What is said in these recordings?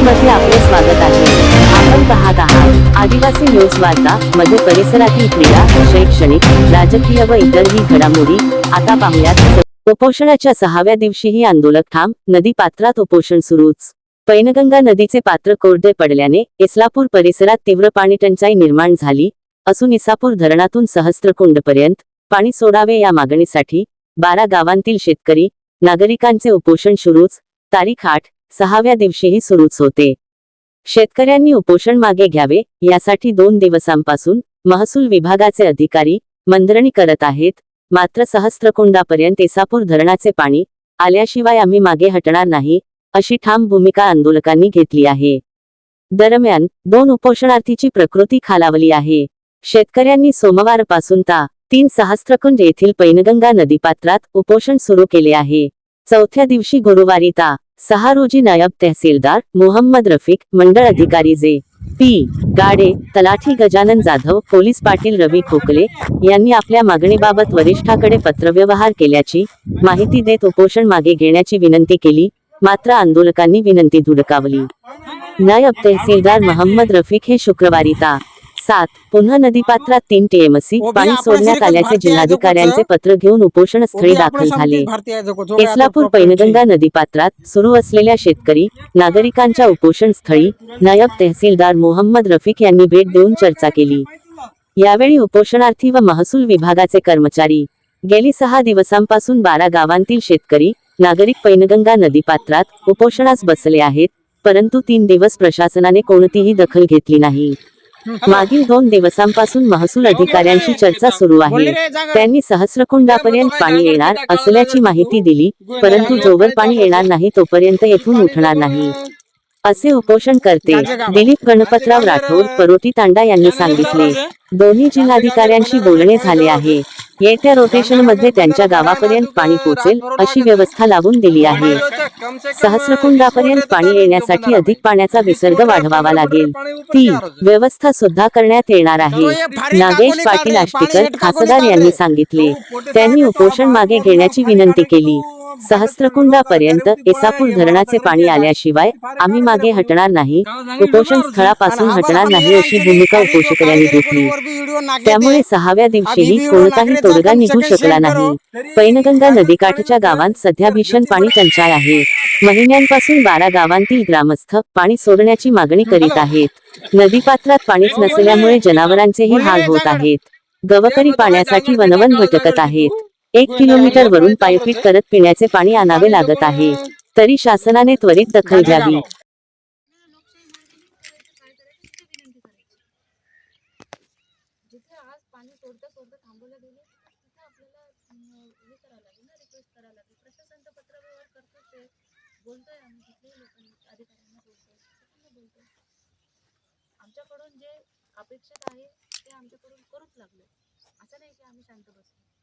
स्वागत आहे. आपण पाहत आहात आदिवासी न्यूज वार्ता. मध्ये परिसरातील क्रीडा शैक्षणिक राजकीय व इतरही घडामोडी. आता पाहुयात. उपोषणाच्या सहाव्या दिवशीही आंदोलक ठाम. नदी पात्रात उपोषण सुरूच. पैनगंगा नदीचे पात्र कोरडे पडल्याने इस्लापूर परिसरात तीव्र पाणी टंचाई निर्माण झाली. असून इसापूर धरणातून सहस्त्रकुंडपर्यंत पाणी सोडावे या मागणीसाठी बारा गावांतील शेतकरी नागरिकांचे उपोषण सुरूच. तारीख आठ सहाव्या दिवशीही सुरूच होते. शेतकऱ्यांनी उपोषण मागे घ्यावे यासाठी दोन दिवसांपासून महसूल विभागाचे अधिकारी मंत्रणी करत आहेत. मात्र सहस्त्रकुंडापर्यंत इसापूर धरणाचे पाणी आल्याशिवाय आम्ही मागे हटणार नाही अशी ठाम भूमिका आंदोलकांनी घेतली आहे. दरम्यान दोन उपोषणार्थीची प्रकृती खालावली आहे. शेतकऱ्यांनी सोमवारपासून ता तीन सहस्त्रकुंड येथील पैनगंगा नदीपात्रात उपोषण सुरू केले आहे. चौथ्या दिवशी गुरुवारी ता सहा रोजी नायब तहसीलदार मोहम्मद रफिक मंडळ अधिकारी जे. पी. गाडे तलाठी गजानन जाधव पोलीस पाटील रवी खोकले यांनी आपल्या मागणीबाबत वरिष्ठाकडे पत्रव्यवहार केल्याची माहिती देत उपोषण मागे घेण्याची विनंती केली मात्र आंदोलकांनी विनंती धुडकावली. नायब तहसीलदार मोहम्मद रफिक हे शुक्रवारी ता सात पुन्हा नदीपात्रात तीन टीएमसी पाणी सोडण्यात आल्याचे जिल्हाधिकाऱ्यांचे पत्र घेऊन उपोषण स्थळी दाखल झाले. इस्लापूर पैनगंगा नदीपात्रात सुरू असलेल्या शेतकरी नागरिकांच्या उपोषण स्थळी नायब तहसीलदार मोहम्मद रफिक यांनी भेट देऊन चर्चा केली. यावेळी उपोषणार्थी व महसूल विभागाचे कर्मचारी गेली सहा दिवसांपासून बारा गावांतील शेतकरी नागरिक पैनगंगा नदीपात्रात उपोषणास बसले आहेत परंतु तीन दिवस प्रशासनाने कोणतीही दखल घेतली नाही. मागील दोन दिवसांपासून महसूल अधिकाऱ्यांशी चर्चा सुरू आहे. त्यांनी सहस्रकुंडापर्यंत पाणी येणार असल्याची माहिती दिली परंतु जोवर पाणी येणार नाही तोपर्यंत येथून उठणार नाही. असे उपोषण करते दिलीप गणपतराव राठोड परोटी तांडा यांनी सांगितले. दोन्ही जिल्हाधिकाऱ्यांशी बोलणे झाले आहे. येत्या रोटेशनमध्ये त्यांच्या गावापर्यंत पाणी पोचेल अशी व्यवस्था लावून दिली आहे. सहस्रकुंडापर्यंत पाणी येण्यासाठी अधिक पाण्याचा विसर्ग वाढवावा लागेल. ती व्यवस्था सुद्धा करण्यात येणार आहे. नागेश पाटील आष्टीकर खासदार यांनी सांगितले. त्यांनी उपोषण मागे घेण्याची विनंती केली. सहस्त्रकुंडापर्यंत इसापूर धरणाचे पाणी आल्याशिवाय आम्ही मागे हटणार नाही उपोषण स्थळापासून हटणार नाही अशी भूमिका उपोषकांनी घेतली. त्यामुळे सहाव्या दिवशीही कोणताही तोडगा निघू शकला नाही. पैनगंगा नदीकाठच्या गावांत सध्या भीषण पाणी टंचाई आहे. महिन्यांपासून बारा गावांतील ग्रामस्थ पाणी सोडण्याची मागणी करीत आहेत. नदीपात्रात पाणीच नसल्यामुळे जनावरांचेही हाल होत आहेत. गवकरी पाण्यासाठी वनवन भटकत आहेत. एक किलोमीटर वरून पायपीट करत पिण्याचे पाणी आणावे लागत आहे. तरी शासनाने त्वरित दखल घ्यावी. हे आमच्याकडून जे अपेक्षित आहे ते आमच्याकडून करूच लागले. असं नाही की आम्ही शांत बसलो.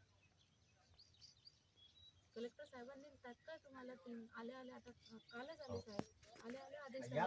कलेक्टर साहेबांनी तात्काळ तुम्हाला तीन आले आले आता कालच आले साहेब आले आले आदेश झाले.